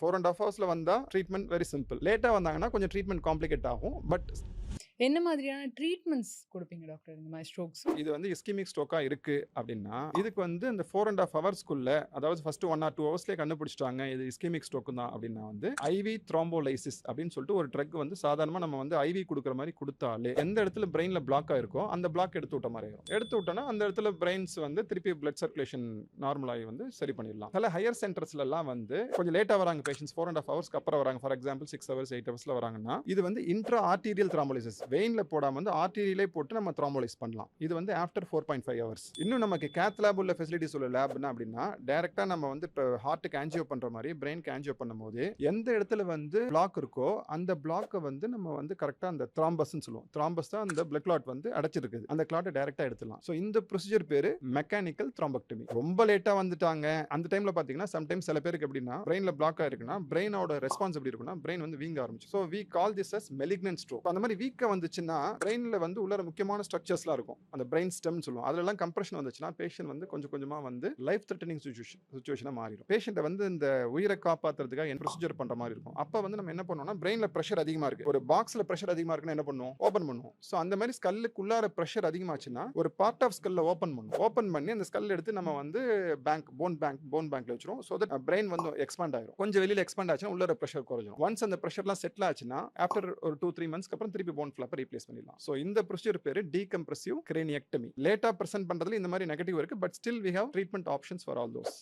Four and half ஹவர்ஸில் வந்தால் treatment very simple லேட்டாக வந்தாங்கன்னா கொஞ்சம் ட்ரீட்மெண்ட் காம்ப்ளிகேட் ஆகும். பட் என்ன மாதிரியான ட்ரீட்மெண்ட்ஸ் கொடுப்பீங்க டாக்டர்? இந்த மாதிரி ஸ்ட்ரோக்ஸ்? இது வந்து இஸ்கிமிக் ஸ்ட்ரோக்காக இருக்குது அப்படின்னா இதுக்கு வந்து இந்த ஃபோர் அண்ட் ஆஃப் ஹவர்ஸ்க்குள்ள அதாவது ஃபர்ஸ்ட் ஒன் ஆர் டூ ஹவர்ஸ்லேயே கண்டுபிடிச்சிட்டாங்க இது இஸ்கிமிக் ஸ்ட்ரோக்கு தான் அப்படின்னா வந்து ஐவி த்ரோம்போலைசிஸ் அப்படின்னு சொல்லிட்டு ஒரு ட்ரக் வந்து சாதாரணமாக நம்ம வந்து ஐவி கொடுக்குற மாதிரி கொடுத்தாலே எந்த இடத்துல பிரெயினில் பிளாக் ஆயிருக்கோ அந்த பிளாக் எடுத்து விட்ட மாதிரி ஆயிரும். எடுத்து விட்டோன்னா அந்த இடத்துல பிரெயின்ஸ் வந்து திருப்பி பிளட் சர்க்குலேஷன் நார்மலாகி வந்து சரி பண்ணிடலாம். சில ஹையர் சென்டர்ஸ்லாம் வந்து கொஞ்சம் லேட்டாக வராங்க பேஷன்ஸ் ஃபோர் அண்ட் ஆஃப் ஹவர்ஸ்க்கு அப்புறம் வராங்க. For example six hours eight ஹவர்ஸில் வராங்கன்னா இது வந்து இன்ட்ரா ஆர்டீரியல் த்ராம்போலைசிஸ் வெயினில் போடாமல் வந்து ஆர்டிரியிலே போட்டு நம்ம த்ராம்போலைஸ் பண்ணலாம். இது வந்து after four point five hours இன்னும் நமக்கு கேத் லேப் உள்ள ஃபெசிலிட்டிஸ் உள்ள லேப்னா அப்படின்னா டேரெக்டாக நம்ம வந்து இப்போ ஹார்ட்டுக்கு ஆன்ஜியோ பண்ணுற மாதிரி பிரெயின்க்கு ஆன்ஜியோ பண்ணும்போது எந்த இடத்துல வந்து பிளாக் இருக்கோ அந்த பிளாக்கை வந்து நம்ம வந்து கரெக்டாக அந்த த்ராம்பஸ்ன்னு சொல்லுவோம். த்ராம்பஸ் தான் அந்த பிளட் கிளாட் வந்து அடைச்சிருக்குது. அந்த கிளாட்டை டேரெக்டாக எடுத்துலாம் ஸோ இந்த ப்ரொசீஜர் பேர் மெக்கானிக்கல் த்ராம்பக்டமி ரொம்ப லேட்டாக வந்துட்டாங்க. அந்த டைமில் பார்த்தீங்கன்னா சம்டைம்ஸ் சில பேருக்கு எப்படின்னா பிரெயினில் பிளாக் ஆயிருக்குன்னா பிரெயினோட ரெஸ்பான்ஸ் எப்படி இருக்குன்னா பிரெயின் வந்து வீங்க ஆரம்பிச்சு so we call this as malignant stroke அந்த மாதிரி வீக்கை வந்துச்சுன்னா பிரெயினில் வந்து உள்ள முக்கியமான ஸ்ட்ரக்சர்ஸ்லாம் இருக்கும். அந்த பிரெயின் ஸ்டெம்னு சொல்லுவோம். அதுலலாம் கம்ப்ரெஷன் வந்துச்சுன்னா பேஷண்ட் வந்து கொஞ்சம் கொஞ்சமாக வந்து லைஃப் த்ரெட்டனிங் சுச்சுவேஷன் சுச்சுவேஷனாக மாறிடும். பேஷண்ட்டை வந்து இந்த உயிரை காப்பாற்றுறதுக்காக என்ன ப்ரொசீஜர் பண்ணுற மாதிரி இருக்கும். அப்போ வந்து நம்ம என்ன பண்ணுவோம்னா பிரெயினில் ப்ரெஷர் அதிகமாக இருக்குது ஒரு பாக்ஸில் ப்ரெஷர் அதிகமாக இருக்குன்னா என்ன பண்ணுவோம்? ஓப்பன் பண்ணுவோம். ஸோ அந்த மாதிரி ஸ்கல்லுக்குள்ளார ப்ரெஷர் அதிகமாச்சுன்னா ஒரு பார்ட் ஆஃப் ஸ்கல்ல ஓப்பன் பண்ணுவோம். ஓப்பன் பண்ணி அந்த ஸ்கல் எடுத்து நம்ம வந்து பேங்க் போன் பேங்க் போன் பேங்க்ல வச்சிரும் ஸோ தட் பிரெயின் வந்து எக்ஸ்பாண்ட் ஆயிரும். கொஞ்சம் வெளியில் எக்ஸ்பாண்ட் ஆச்சுன்னா உள்ள ப்ரெஷர் குறைஞ்சிடும் ஒன்ஸ் அந்த ப்ரெஷர்லாம் செட்டில் ஆச்சுன்னா ஆஃப்டர் ஒரு டூ த்ரீ மந்த்ஸ்க்கு அப்புறம் திருப்பி போன் ஃபிளப்பை ரீப்ளேஸ் பண்ணிடலாம். ஸோ இந்த ப்ரொசீஜர் பேர் டீகம்ப்ரெசிவ் கிரேனியக்டமி லேட்டா ப்ரெசென்ட் பண்ணுறதுல இந்த மாதிரி நெகட்டிவ் இருக்கு but still we have treatment options for all those